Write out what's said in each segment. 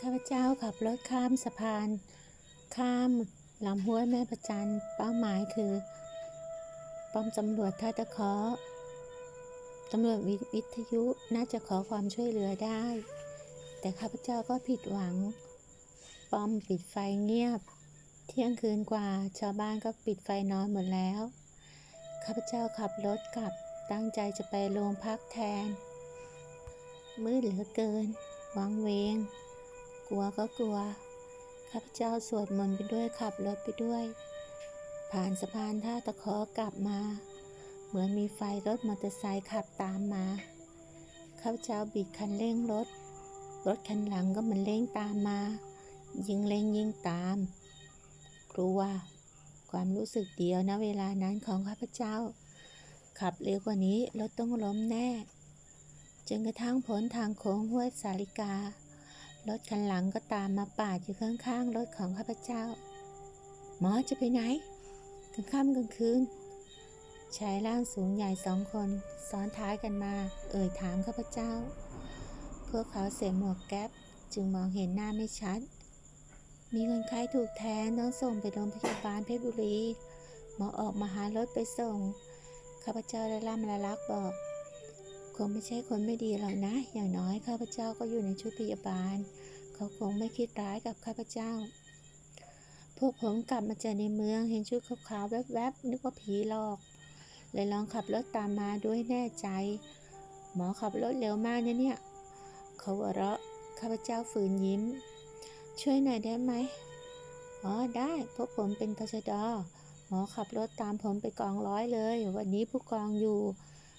ข้าพเจ้าขับรถข้ามสะพาน ข้ามลำห้วยแม่ประจันเป้าหมายคือ ป้อมตำรวจท่าตะเคาะตำรวจวิทยุน่าจะขอความช่วยเหลือได้ แต่ข้าพเจ้าก็ผิดหวัง ป้อมปิดไฟเงียบ เที่ยงคืนกว่าชาวบ้านก็ปิดไฟนอนหมดแล้ว ข้าพเจ้าขับรถกลับตั้งใจจะไปโรงพักแทน มืดเหลือเกิน วังเวง กลัวก็กลัว ข้าพเจ้าสวดมนต์ไปด้วยขับรถไปด้วย ผ่านสะพานท่าตะเคอกลับมา เหมือนมีไฟรถมอเตอร์ไซค์ขับตามมา ข้าพเจ้าบิดคันเร่งรถ รถคันหลังก็เหมือนเร่งตามมา ยิงเร่งยิงตาม กลัว ความรู้สึกเดียวนะเวลานั้นของข้าพเจ้า ขับเร็วกว่านี้รถต้องล้มแน่จนกระทั่งพ้นทางโค้งห้วยสาลิกา รถคันหลังก็ตามมาปาดอยู่ข้างๆรถของข้าพเจ้า หมอจะไปไหนกลางค่ำกลางคืนชายร่างสูงใหญ่สองคนซ้อนท้ายกันมา เอ่ยถามข้าพเจ้า พวกเขาเสียหมวกแก๊ปจึงมองเห็นหน้าไม่ชัด มีคนไข้ถูกแทงต้องส่งไปโรงพยาบาลเพชรบุรี หมอออกมาหารถไปส่ง ข้าพเจ้าได้ล่ำละลักบอก คงไม่ใช่คนไม่ดีหรอกนะ อย่างน้อยข้าพเจ้าก็อยู่ในชุดพยาบาล เขาคงไม่คิดร้ายกับข้าพเจ้า พวกผมกลับมาจากในเมืองเห็นชุดขาวๆแวบๆนึกว่าผีหลอก เลยลองขับรถตามมาด้วยแน่ใจ หมอขับรถเร็วมากนะเนี่ยเขาหัวเราะข้าพเจ้าฝืนยิ้ม ช่วยหน่อยได้ไหมอ๋อได้พวกผมเป็นตชดหมอขับรถตามผมไปกองร้อยเลย วันนี้ผู้กองอยู่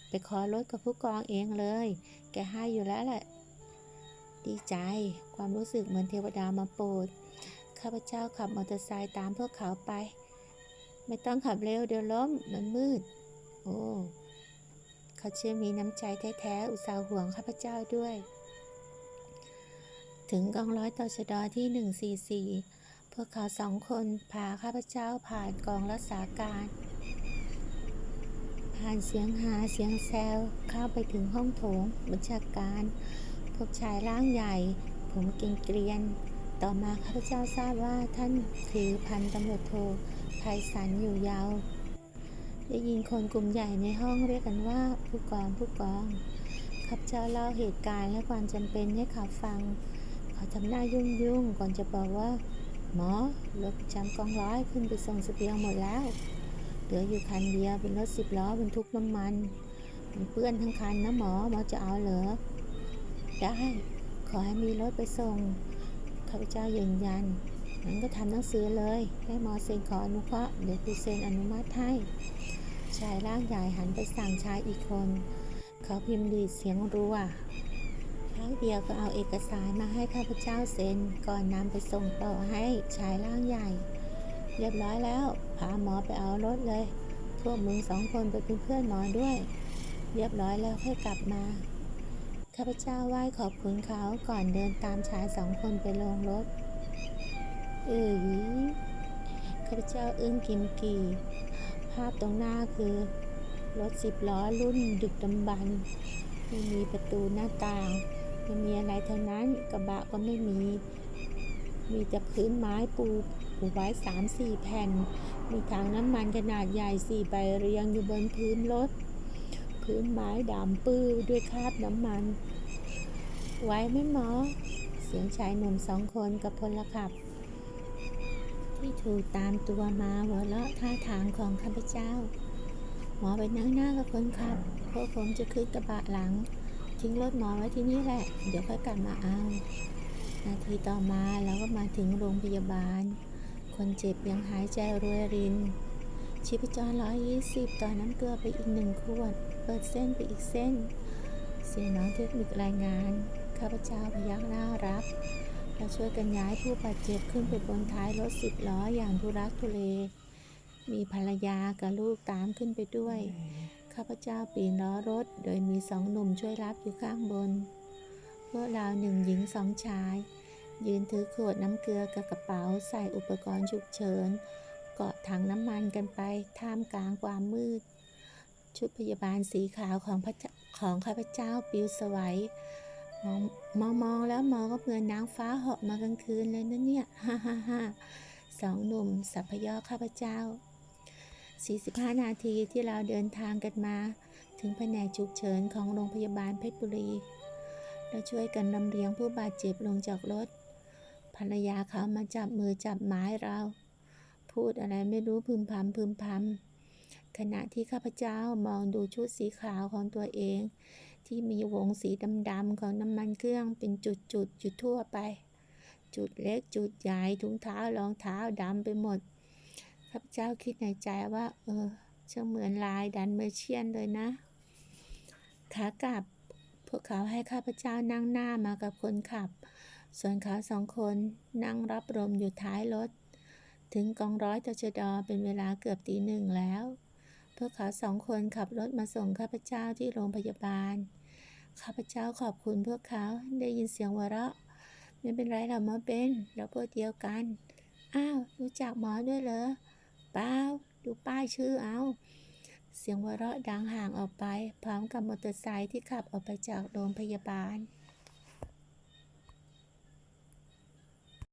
ไปขอรถกับผู้กองเองเลย แกให้อยู่แล้วแหละ ดีใจ ความรู้สึกเหมือนเทวดามาโปรด ข้าพเจ้าขับมอเตอร์ไซค์ตามพวกเขาไป ไม่ต้องขับเร็วเดี๋ยวล้มมันมืด โอ้ เขาเชื่อมีน้ำใจแท้ๆ อุตส่าห์ห่วงข้าพเจ้าด้วย ถึงกองร้อยต่อชดอที่ 144 พวกเขาสองคนพาข้าพเจ้าผ่านกองรักษาการ ผ่านเสียงหาเสียงแซวเข้าไปถึงห้องโถงบัญชาการ พบชายร่างใหญ่ ผมเกรียนเกรียน ต่อมาข้าพเจ้าทราบว่าท่านคือพันตำรวจโทไพศาลอยู่ยาว ได้ยินคนกลุ่มใหญ่ในห้องเรียกกันว่าผู้กองผู้กองข้าพเจ้าเล่าเหตุการณ์และความจำเป็นให้เขาฟัง เขาทำหน้ายุ่งยุ่งๆก่อนจะบอกว่า หมอรถจำกองร้อยขึ้นไปส่งเสบียงหมดแล้ว เหลืออยู่คันเดียวเป็นรถสิบล้อบรรทุกน้ำมันมันเปื้อนทั้งคันนะหมอหมอจะเอาเหรอได้ขอให้มีรถไปส่งข้าพเจ้ายืนยันงั้นก็ทำหนังสือเลยให้หมอเซ็นขออนุเคราะห์เดี๋ยวครูเซ็นอนุมัติให้ชายร่างใหญ่หันไปสั่งชายอีกคน เขาพิมพ์ดีดเสียงรัวครั้งเดียวก็เอาเอกสารมาให้ข้าพเจ้าเซ็นก่อนนำไปส่งต่อให้ชายร่างใหญ่ เรียบร้อยแล้ว พาหมอไปเอารถเลย พวกมึงสองคนไปเป็นเพื่อนหมอด้วย เรียบร้อยแล้วค่อยกลับมา ข้าพเจ้าไหว้ขอบคุณเขาก่อนเดินตามชายสองคนไปลงรถ เอ๋ยข้าพเจ้าอึ้งกิมกีภาพตรงหน้าคือ รถสิบล้อรุ่นดึกดำบรรไม่มีประตูหน้าต่างไม่มีอะไรทั้งนั้นกระบะก็ไม่มี มีแต่พื้นไม้ปู ปูไว้สามสี่แผ่น มีถังน้ำมันขนาดใหญ่สี่ใบเรียงอยู่บนพื้นรถ พื้นไม้ดำปื้อด้วยคราบน้ำมัน ไว้ไหมหมอ เสียงชายหนุ่มสองคนกับพลขับ ที่ถูกตามตัวมาหัวเราะท่าทางของข้าพเจ้า หมอไปนั่งหน้ากับคนขับพวกผมจะขึ้นกระบะหลัง ทิ้งรถหมอไว้ที่นี่แหละ เดี๋ยวค่อยกลับมาเอานาทีต่อมาเราก็มาถึงโรงพยาบาล คนเจ็บยังหายใจรวยริน ชีพจรร้อยยี่สิบต่อน้ำเกลือไปอีกหนึ่งขวด เปิดเส้นไปอีกเส้น เสียน้องเทคนิครายงาน ข้าพเจ้าพยักหน้ารับเราช่วยกันย้ายผู้บาดเจ็บขึ้นไปบนท้ายรถสิบล้ออย่างทุรักทุเลมีภรรยากับลูกตามขึ้นไปด้วย ข้าพเจ้าปีนล้อรถ โดยมีสองหนุ่มช่วยรับอยู่ข้างบนพวกเราวหนึ่งหญิงสองชาย ยืนถือขวดน้ำเกลือกับกระเป๋าใส่อุปกรณ์ฉุกเฉิน เกาะถังน้ำมันกันไปท่ามกลางความมืด ชุดพยาบาลสีขาวของพระของข้าพเจ้าปลิวสวัยมองมองมองแล้วมองก็เหมือนนางฟ้าเหาะมากลางคืนเลยนะเนี่ยฮ่าฮ่าฮ่าสองหนุ่มสัพยอข้าพเจ้า 45 นาทีที่เราเดินทางกันมา ถึงแผนกฉุกเฉินของโรงพยาบาลเพชรบุรี เราช่วยกันลำเลียงผู้บาดเจ็บลงจากรถ ภรรยาเขามาจับมือจับไม้เรา พูดอะไรไม่รู้พึมพำพึมพำขณะที่ข้าพเจ้ามองดูชุดสีขาวของตัวเอง ที่มีวงสีดำๆของน้ำมันเครื่องเป็นจุดๆอยู่ทั่วไป จุดเล็กจุดใหญ่ถุงเท้ารองเท้าดำไปหมดข้าพเจ้าคิดในใจว่า เออช่างเหมือนลายดันเมเชียนเลยนะขากลับพวกเขาให้ข้าพเจ้านั่งหน้ามากับคนขับ ส่วนเขาสองคนนั่งรับลมอยู่ท้ายรถ ถึงกองร้อยตชดเป็นเวลาเกือบตีหนึ่งแล้ว พวกเขาสองคนขับรถมาส่งข้าพเจ้าที่โรงพยาบาล ข้าพเจ้าขอบคุณพวกเขาได้ยินเสียงหัวเราะ ไม่เป็นไรหรอกมอเบนเราพวกเดียวกัน อ้าวรู้จักหมอด้วยเหรอเปล่าดูป้ายชื่อเอา เสียงหัวเราะดังห่างออกไป พร้อมกับมอเตอร์ไซค์ที่ขับออกไปจากโรงพยาบาล